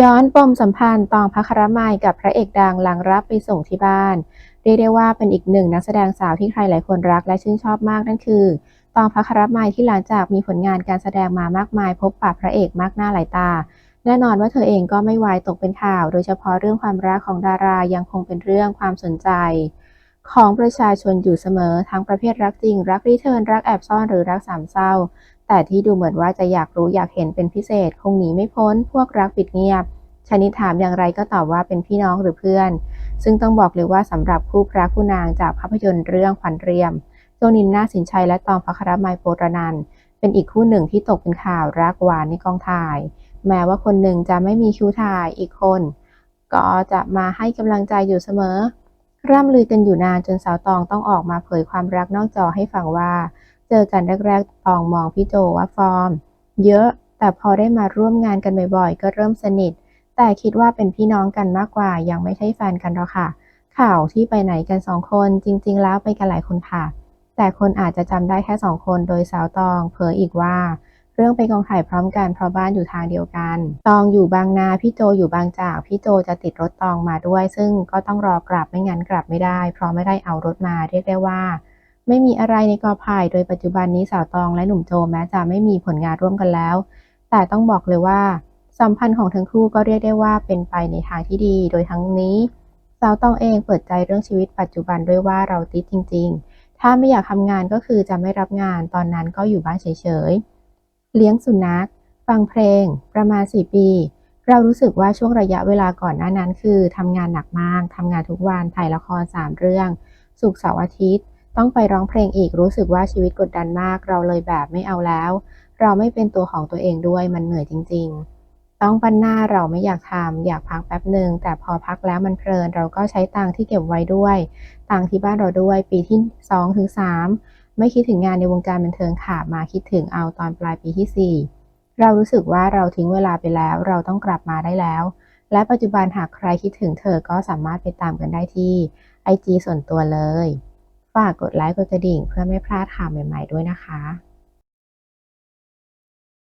ย้อนปมสัมพันธ์ตองพัครมัยกับพระเอกดังหลังรับไปส่งที่บ้าน เรียกได้ว่าเป็นอีกหนึ่งนักแสดงสาวที่ใครหลายคนรักและชื่นชอบมากนั่นคือตองพัครมัยที่หลังจากมีผลงานการแสดงมามากมาย พบปะพระเอกมากหน้าหลายตา แน่นอนว่าเธอเองก็ไม่วายตกเป็นข่าว โดยเฉพาะเรื่องความรักของดารายังคงเป็นเรื่องความสนใจ ของประชาชนอยู่เสมอทั้งประเภทรักจริง รักรีเทิร์นรักแอบซ่อนหรือรักสามเศร้า แต่ที่ดูเหมือนว่าจะอยากรู้อยากเห็นเป็นพิเศษ คงหนีไม่พ้น พวกรักปิดเงียบ ชนิดถามอย่างไรก็ตอบว่าเป็นพี่น้องหรือเพื่อน ซึ่งต้องบอกเลยว่าสำหรับคู่พระคู่นางจากภาพยนตร์เรื่องขวัญเรียมโจนินนาสินชัยและตองพัครมัยโปรนันเป็นอีกคู่หนึ่งที่ตกเป็นข่าวรักหวานในกองถ่าย แม้ว่าคนหนึ่งจะไม่มีคิวถ่ายอีกคน ก็จะมาให้กำลังใจอยู่เสมอ ร่ำลือกันอยู่นานจนสาวตองต้องออกมาเผยความรักนอกจอให้ฟังว่า เจอกันแรกๆตองมองพี่โจว่าฟอร์ม เยอะแต่พอได้มาร่วมงานกันบ่อยๆ ก็เริ่มสนิท แต่คิดว่าเป็นพี่น้องกันมากกว่ายังไม่ใช่แฟนกันหรอกค่ะ ข่าวที่ไปไหนกันสองคนจริง ๆ แล้วไปกันหลายคนค่ะ แต่คนอาจจะจำได้แค่สองคนโดยสาวตองเผยอีกว่า เรื่องไปกองถ่ายพร้อมกันเพราะบ้านอยู่ทางเดียวกัน ตองอยู่บางนา พี่โจอยู่บางจาก พี่โจจะติดรถตองมาด้วย ซึ่งก็ต้องรอกลับไม่งั้นกลับไม่ได้ เพราะไม่ได้เอารถมาเรียกได้ว่า ไม่มีอะไรในกอไผ่โดยปัจจุบันนี้สาวตองและหนุ่มโจแม้จะไม่มีผลงานร่วมกันแล้ว แต่ต้องบอกเลยว่า สัมพันธ์ของทั้งคู่ก็เรียกได้ว่าเป็นไปในทางที่ดี โดยทั้งนี้ สาวตองเองเปิดใจเรื่องชีวิตปัจจุบันด้วยว่าเราติดจริง ๆ ถ้าไม่อยากทำงานก็คือจะไม่รับงานตอนนั้นก็อยู่บ้านเฉยๆ เลี้ยงสุนัข ฟังเพลง ประมาณ 4 ปี เรารู้สึกว่าช่วงระยะเวลาก่อนหน้านั้น คือทำงานหนักมากทำงานทุกวันถ่ายละคร 3 เรื่อง สุกเสาร์อาทิตย์ ต้องไปร้องเพลงอีกรู้สึกว่าชีวิตกดดันมาก เราเลยแบบไม่เอาแล้ว เราไม่เป็นตัวของตัวเองด้วยมันเหนื่อยจริง ๆ ต้องปันหน้าเราไม่อยากทำอยากพักแป๊บหนึ่งแต่พอพักแล้วมันเพลิน เราก็ใช้ตังที่เก็บไว้ด้วย ตังที่บ้านเราด้วย ปีที่2ถึง3 ไม่คิดถึงงานในวงการบันเทิงค่ะ มาคิดถึงเอาตอนปลายปีที่ 4 เรารู้สึกว่าเราทิ้งเวลาไปแล้ว เราต้องกลับมาได้แล้ว และปัจจุบันหากใครคิดถึงเธอก็สามารถไปตามกันได้ที่ไอจีส่วนตัวเลย ฝากกดไลค์กดกระดิ่งเพื่อไม่พลาดข่าวใหม่ ๆ ด้วยนะคะ